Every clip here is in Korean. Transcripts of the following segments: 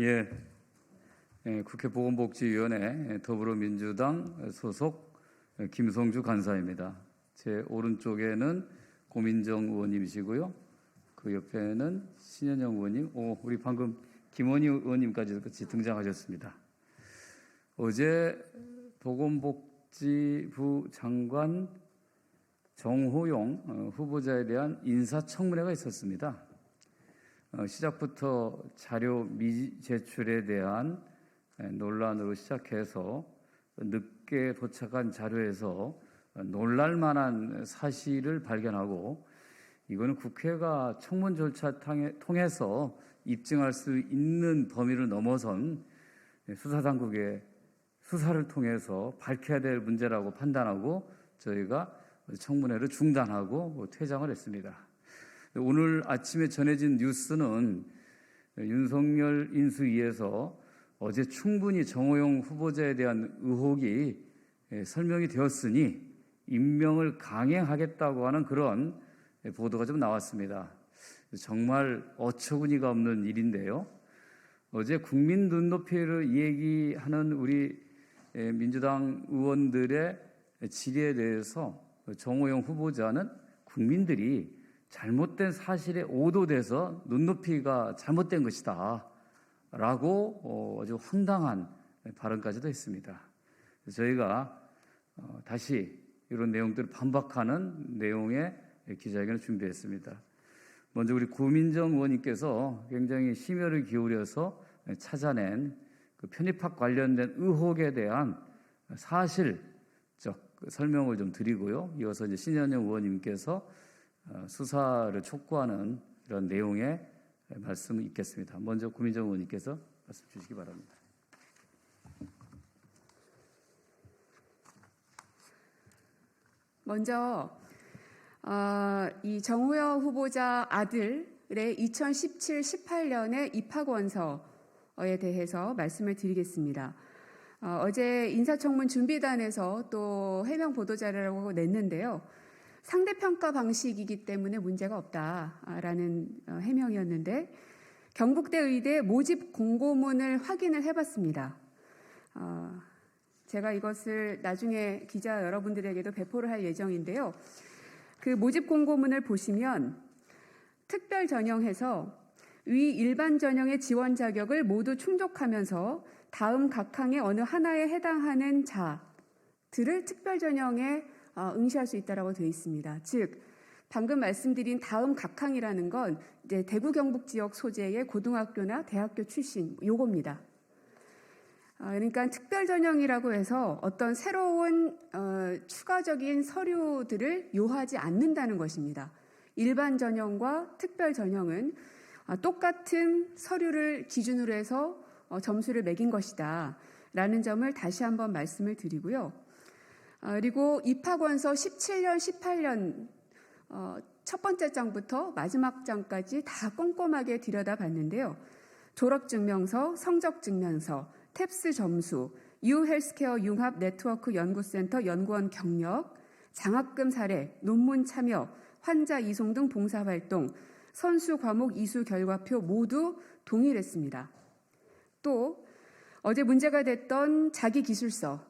예, 예, 국회 보건복지위원회 더불어민주당 소속 김성주 간사입니다. 제 오른쪽에는 고민정 의원님이시고요. 그 옆에는 신현영 의원님, 오, 우리 방금 김원희 의원님까지 같이 등장하셨습니다. 어제 보건복지부 장관 정호용 어, 후보자에 대한 인사청문회가 있었습니다. 어, 시작부터 자료 미제출에 대한 에, 논란으로 시작해서 늦게 도착한 자료에서 놀랄 만한 사실을 발견하고 이거는 국회가 청문 절차 통해서 입증할 수 있는 범위를 넘어선 수사당국의 수사를 통해서 밝혀야 될 문제라고 판단하고 저희가 청문회를 중단하고 퇴장을 했습니다. 오늘 아침에 전해진 뉴스는 윤석열 인수위에서 어제 충분히 정호영 후보자에 대한 의혹이 예, 설명이 되었으니 임명을 강행하겠다고 하는 그런 보도가 좀 나왔습니다. 정말 어처구니가 없는 일인데요. 어제 국민 눈높이를 얘기하는 우리 예, 민주당 의원들의 질의에 대해서 정호영 후보자는 국민들이 잘못된 사실에 오도돼서 눈높이가 잘못된 것이다. 라고 어, 아주 황당한 발언까지도 했습니다. 저희가 어, 다시 이런 내용들을 반박하는 내용의 기자회견을 준비했습니다. 먼저 우리 고민정 의원님께서 굉장히 심혈을 기울여서 찾아낸 그 편입학 관련된 의혹에 대한 사실적 설명을 좀 드리고요. 이어서 이제 신현영 의원님께서 어, 수사를 촉구하는 이런 내용의 말씀을 읽겠습니다. 먼저 고민정 의원님께서 말씀 주시기 바랍니다. 먼저 어, 이 정호영 후보자 아들의 2017-18년의 입학 원서에 대해서 말씀을 드리겠습니다. 어, 제 인사청문 준비단에서 또 해명 보도자료라고 냈는데요. 상대평가 방식이기 때문에 문제가 없다라는 어, 해명이었는데 경북대 의대 모집 공고문을 확인을 해봤습니다. 어, 제가 이것을 나중에 기자 여러분들에게도 배포를 할 예정인데요. 그 모집 공고문을 보시면 특별 전형에서 위 일반 전형의 지원 자격을 모두 충족하면서 다음 각 항의 어느 하나에 해당하는 자들을 특별 전형에 어, 응시할 수 있다라고 되어 있습니다. 즉 방금 말씀드린 다음 각 항이라는 건 이제 대구 경북 지역 소재의 고등학교나 대학교 출신 요겁니다. 어, 그러니까 특별 전형이라고 해서 어떤 새로운 어, 추가적인 서류들을 요하지 않는다는 것입니다. 일반 전형과 특별 전형은 아, 똑같은 서류를 기준으로 해서 어, 점수를 매긴 것이다. 라는 점을 다시 한번 말씀을 드리고요. 아, 그리고 입학원서 17년, 18년 어, 첫 번째 장부터 마지막 장까지 다 꼼꼼하게 들여다봤는데요. 졸업증명서, 성적증명서, 탭스 점수, 유 헬스케어 융합 네트워크 연구센터 연구원 경력, 장학금 사례, 논문 참여, 환자 이송 등 봉사활동, 선수 과목 이수 결과표 모두 동일했습니다. 또 어제 문제가 됐던 자기 기술서,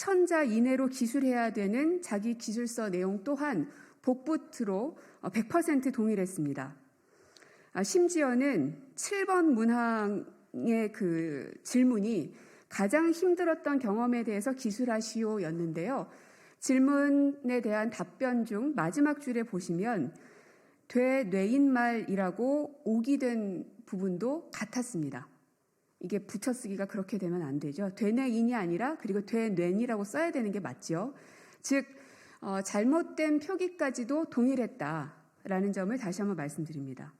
천자 이내로 기술해야 되는 자기 기술서 내용 또한 복붙으로 100% 동일했습니다. 아, 심지어는 7번 문항의 그 질문이 가장 힘들었던 경험에 대해서 기술하시오 였는데요. 질문에 대한 답변 중 마지막 줄에 보시면 되뇌인 말이라고 오기된 부분도 같았습니다. 이게 붙여쓰기가 그렇게 되면 안 되죠. 되뇌인이 아니라 그리고 되뇌니라고 써야 되는 게 맞죠. 즉 어, 잘못된 표기까지도 동일했다라는 점을 다시 한번 말씀드립니다.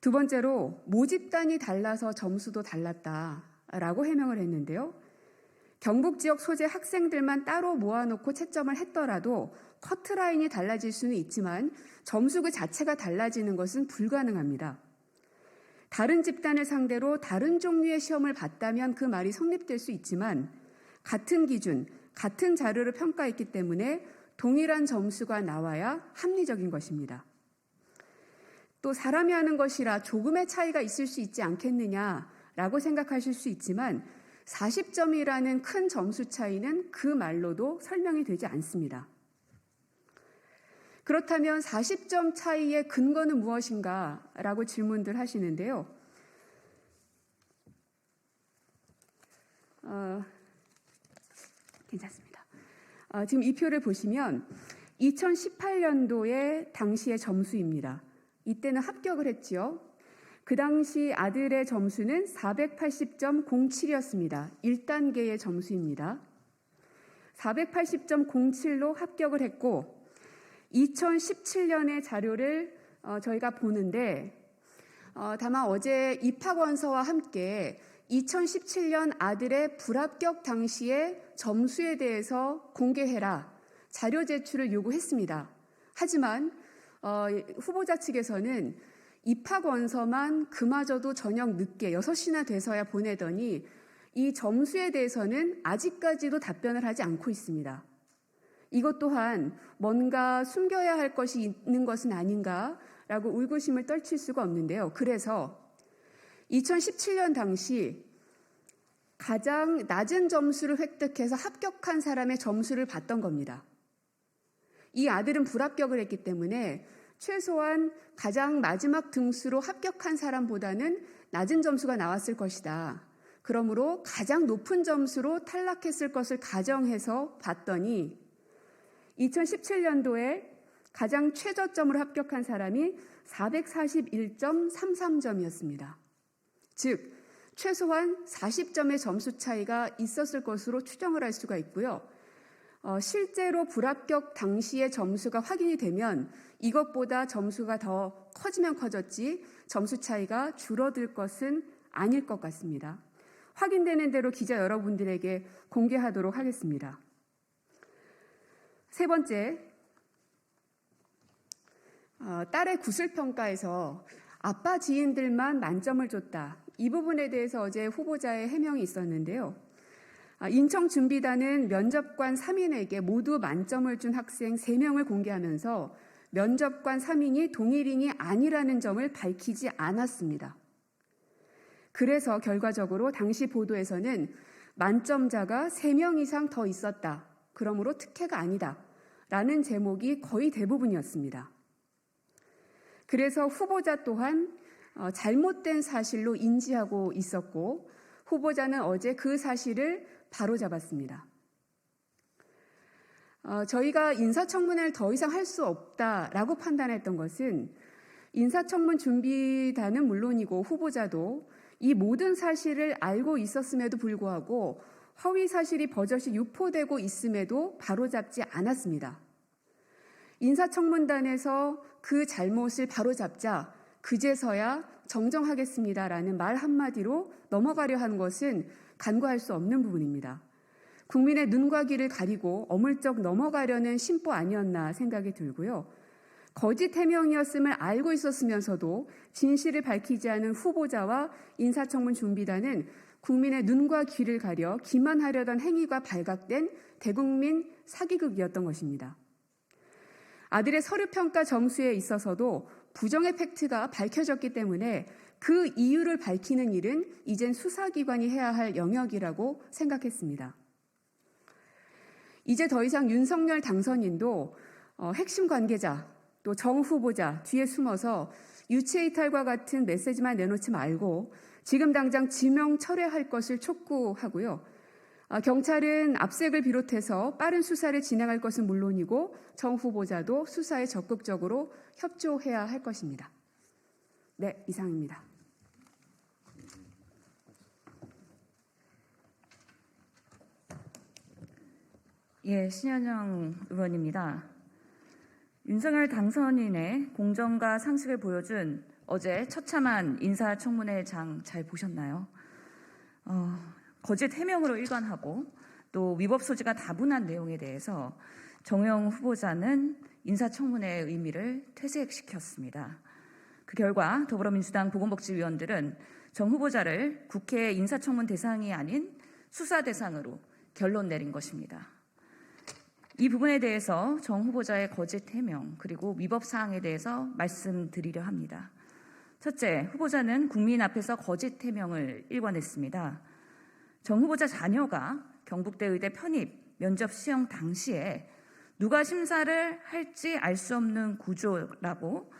두 번째로 모집단이 달라서 점수도 달랐다라고 해명을 했는데요. 경북 지역 소재 학생들만 따로 모아놓고 채점을 했더라도 커트라인이 달라질 수는 있지만 점수 그 자체가 달라지는 것은 불가능합니다. 다른 집단을 상대로 다른 종류의 시험을 봤다면 그 말이 성립될 수 있지만 같은 기준, 같은 자료를 평가했기 때문에 동일한 점수가 나와야 합리적인 것입니다. 또 사람이 하는 것이라 조금의 차이가 있을 수 있지 않겠느냐라고 생각하실 수 있지만 40점이라는 큰 점수 차이는 그 말로도 설명이 되지 않습니다. 그렇다면 40점 차이의 근거는 무엇인가? 라고 질문들 하시는데요. 어, 괜찮습니다. 어, 지금 이 표를 보시면 2018년도의 당시의 점수입니다. 이때는 합격을 했지요. 그 당시 아들의 점수는 480.07이었습니다. 1단계의 점수입니다. 480.07로 합격을 했고 2017년의 자료를 어, 저희가 보는데 어, 다만 어제 입학 원서와 함께 2017년 아들의 불합격 당시의 점수에 대해서 공개해라 자료 제출을 요구했습니다. 하지만 어, 후보자 측에서는 입학 원서만 그마저도 저녁 늦게 6시나 돼서야 보내더니 이 점수에 대해서는 아직까지도 답변을 하지 않고 있습니다. 이것 또한 뭔가 숨겨야 할 것이 있는 것은 아닌가라고 의구심을 떨칠 수가 없는데요. 그래서 2017년 당시 가장 낮은 점수를 획득해서 합격한 사람의 점수를 봤던 겁니다. 이 아들은 불합격을 했기 때문에 최소한 가장 마지막 등수로 합격한 사람보다는 낮은 점수가 나왔을 것이다. 그러므로 가장 높은 점수로 탈락했을 것을 가정해서 봤더니 2017년도에 가장 최저점으로 합격한 사람이 441.33점이었습니다. 즉, 최소한 40점의 점수 차이가 있었을 것으로 추정을 할 수가 있고요. 어, 실제로 불합격 당시의 점수가 확인이 되면 이것보다 점수가 더 커지면 커졌지 점수 차이가 줄어들 것은 아닐 것 같습니다. 확인되는 대로 기자 여러분들에게 공개하도록 하겠습니다. 세 번째, 어, 딸의 구술평가에서 아빠 지인들만 만점을 줬다. 이 부분에 대해서 어제 후보자의 해명이 있었는데요. 아, 인청 준비단은 면접관 3인에게 모두 만점을 준 학생 3명을 공개하면서 면접관 3인이 동일인이 아니라는 점을 밝히지 않았습니다. 그래서 결과적으로 당시 보도에서는 만점자가 3명 이상 더 있었다. 그러므로 특혜가 아니다. 라는 제목이 거의 대부분이었습니다. 그래서 후보자 또한 어, 잘못된 사실로 인지하고 있었고 후보자는 어제 그 사실을 바로잡았습니다. 어, 저희가 인사청문회를 더 이상 할 수 없다라고 판단했던 것은 인사청문 준비단은 물론이고 후보자도 이 모든 사실을 알고 있었음에도 불구하고 허위 사실이 버젓이 유포되고 있음에도 바로잡지 않았습니다. 인사청문단에서 그 잘못을 바로잡자 그제서야 정정하겠습니다라는 말 한마디로 넘어가려 한 것은 간과할 수 없는 부분입니다. 국민의 눈과 귀를 가리고 어물쩍 넘어가려는 심보 아니었나 생각이 들고요. 거짓 해명이었음을 알고 있었으면서도 진실을 밝히지 않은 후보자와 인사청문 준비단은 국민의 눈과 귀를 가려 기만하려던 행위가 발각된 대국민 사기극이었던 것입니다. 아들의 서류평가 점수에 있어서도 부정의 팩트가 밝혀졌기 때문에 그 이유를 밝히는 일은 이젠 수사기관이 해야 할 영역이라고 생각했습니다. 이제 더 이상 윤석열 당선인도 어, 핵심 관계자 또 정 후보자 뒤에 숨어서 유체 이탈과 같은 메시지만 내놓지 말고 지금 당장 지명 철회할 것을 촉구하고요. 아, 경찰은 압색을 비롯해서 빠른 수사를 진행할 것은 물론이고 정 후보자도 수사에 적극적으로 협조해야 할 것입니다. 네, 이상입니다. 예, 신현영 의원입니다. 윤석열 당선인의 공정과 상식을 보여준 어제 처참한 인사청문회 장 잘 보셨나요? 어, 거짓 해명으로 일관하고 또 위법 소지가 다분한 내용에 대해서 정영 후보자는 인사청문회의 의미를 퇴색시켰습니다. 그 결과 더불어민주당 보건복지위원들은 정 후보자를 국회 인사청문 대상이 아닌 수사 대상으로 결론 내린 것입니다. 이 부분에 대해서 정 후보자의 거짓 해명 그리고 위법 사항에 대해서 말씀드리려 합니다. 첫째, 후보자는 국민 앞에서 거짓 해명을 일관했습니다. 정 후보자 자녀가 경북대 의대 편입 면접 시험 당시에 누가 심사를 할지 알 수 없는 구조라고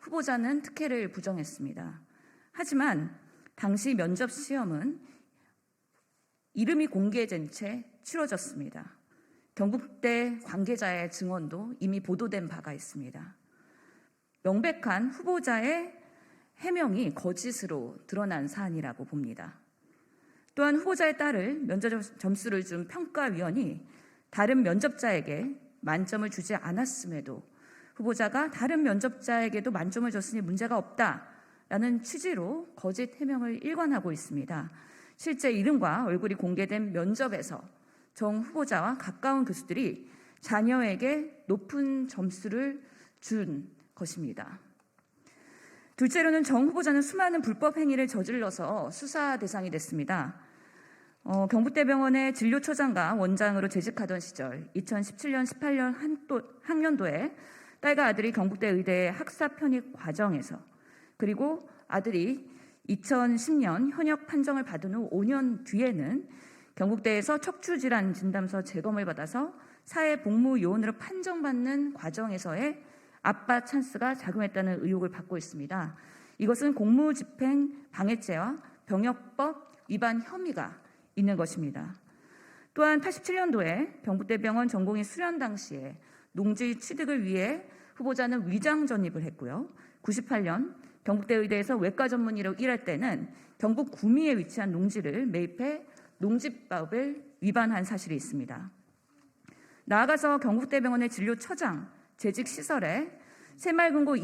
후보자는 특혜를 부정했습니다. 하지만 당시 면접 시험은 이름이 공개된 채 치러졌습니다. 경북대 관계자의 증언도 이미 보도된 바가 있습니다. 명백한 후보자의 해명이 거짓으로 드러난 사안이라고 봅니다. 또한 후보자의 딸을 면접 점수를 준 평가위원이 다른 면접자에게 만점을 주지 않았음에도 후보자가 다른 면접자에게도 만점을 줬으니 문제가 없다라는 취지로 거짓 해명을 일관하고 있습니다. 실제 이름과 얼굴이 공개된 면접에서 정 후보자와 가까운 교수들이 자녀에게 높은 점수를 준 것입니다. 둘째로는 정 후보자는 수많은 불법 행위를 저질러서 수사 대상이 됐습니다. 어, 경북대병원의 진료처장과 원장으로 재직하던 시절 2017년 18년 한도, 학년도에 딸과 아들이 경북대 의대 학사 편입 과정에서 그리고 아들이 2010년 현역 판정을 받은 후 5년 뒤에는 경북대에서 척추질환 진단서 재검을 받아서 사회복무요원으로 판정받는 과정에서의 아빠 찬스가 작용했다는 의혹을 받고 있습니다. 이것은 공무집행 방해죄와 병역법 위반 혐의가 있는 것입니다. 또한 87년도에 경북대병원 전공의 수련 당시에 농지 취득을 위해 후보자는 위장 전입을 했고요. 98년 경북대 의대에서 외과 전문의로 일할 때는 경북 구미에 위치한 농지를 매입해 농지법을 위반한 사실이 있습니다. 나아가서 경북대병원의 진료처장 재직 시설에 새마을금고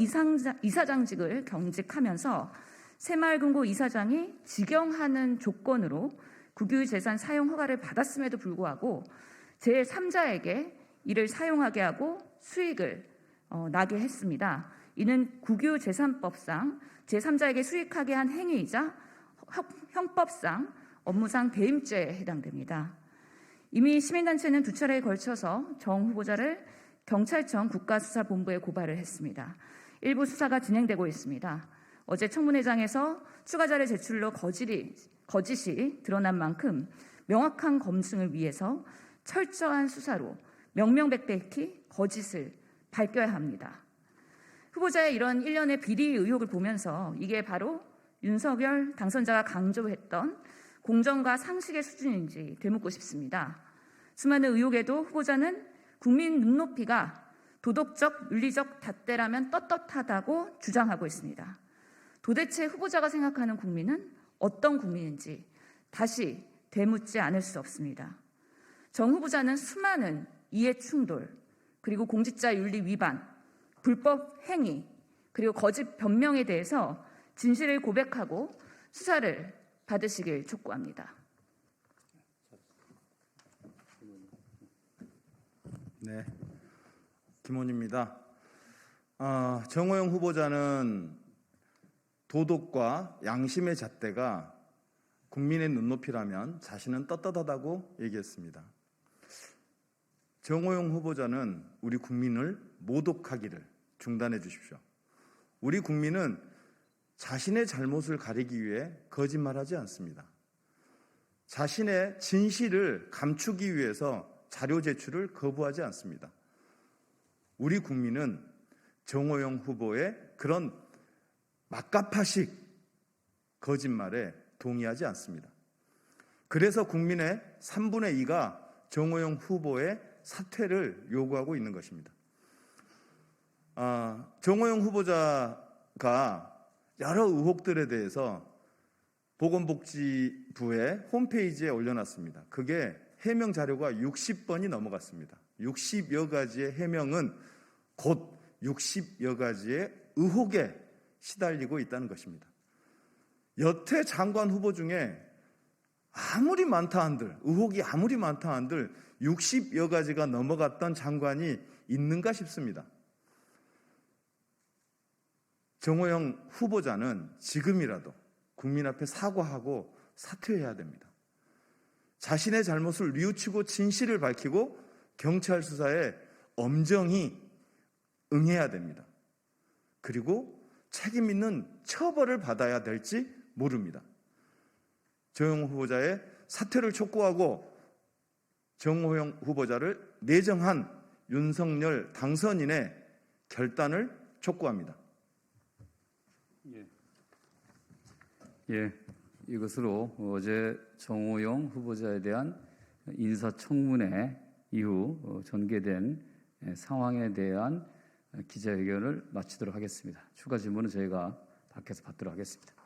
이사장직을 경직하면서 새마을금고 이사장이 직영하는 조건으로 국유재산 사용 허가를 받았음에도 불구하고 제3자에게 이를 사용하게 하고 수익을 어, 나게 했습니다. 이는 국유재산법상 제3자에게 수익하게 한 행위이자 형법상 업무상 배임죄에 해당됩니다. 이미 시민단체는 두 차례에 걸쳐서 정 후보자를 경찰청 국가수사본부에 고발을 했습니다. 일부 수사가 진행되고 있습니다. 어제 청문회장에서 추가 자료 제출로 거짓이, 거짓이 드러난 만큼 명확한 검증을 위해서 철저한 수사로 명명백백히 거짓을 밝혀야 합니다. 후보자의 이런 일련의 비리 의혹을 보면서 이게 바로 윤석열 당선자가 강조했던 공정과 상식의 수준인지 되묻고 싶습니다. 수많은 의혹에도 후보자는 국민 눈높이가 도덕적, 윤리적 잣대라면 떳떳하다고 주장하고 있습니다. 도대체 후보자가 생각하는 국민은 어떤 국민인지 다시 되묻지 않을 수 없습니다. 정 후보자는 수많은 이해 충돌, 그리고 공직자 윤리 위반, 불법 행위, 그리고 거짓 변명에 대해서 진실을 고백하고 수사를 받으시길 촉구합니다. 네, 김원입니다. 아, 정호영 후보자는 도덕과 양심의 잣대가 국민의 눈높이라면 자신은 떳떳하다고 얘기했습니다. 정호영 후보자는 우리 국민을 모독하기를 중단해 주십시오. 우리 국민은 자신의 잘못을 가리기 위해 거짓말하지 않습니다. 자신의 진실을 감추기 위해서 자료 제출을 거부하지 않습니다. 우리 국민은 정호영 후보의 그런 막가파식 거짓말에 동의하지 않습니다. 그래서 국민의 3분의 2가 정호영 후보의 사퇴를 요구하고 있는 것입니다. 아, 정호영 후보자가 여러 의혹들에 대해서 보건복지부의 홈페이지에 올려놨습니다. 그게 해명 자료가 60번이 넘어갔습니다. 60여 가지의 해명은 곧 60여 가지의 의혹에 시달리고 있다는 것입니다. 여태 장관 후보 중에 아무리 많다 한들, 의혹이 아무리 많다 한들 60여 가지가 넘어갔던 장관이 있는가 싶습니다. 정호영 후보자는 지금이라도 국민 앞에 사과하고 사퇴해야 됩니다. 자신의 잘못을 뉘우치고 진실을 밝히고 경찰 수사에 엄정히 응해야 됩니다. 그리고 책임 있는 처벌을 받아야 될지 모릅니다. 정용 후보자의 사퇴를 촉구하고 정호영 후보자를 내정한 윤석열 당선인의 결단을 촉구합니다. 예, 이것으로 어제 정호영 후보자에 대한 인사청문회 이후 어, 전개된 예, 상황에 대한 기자회견을 마치도록 하겠습니다. 추가 질문은 저희가 밖에서 받도록 하겠습니다.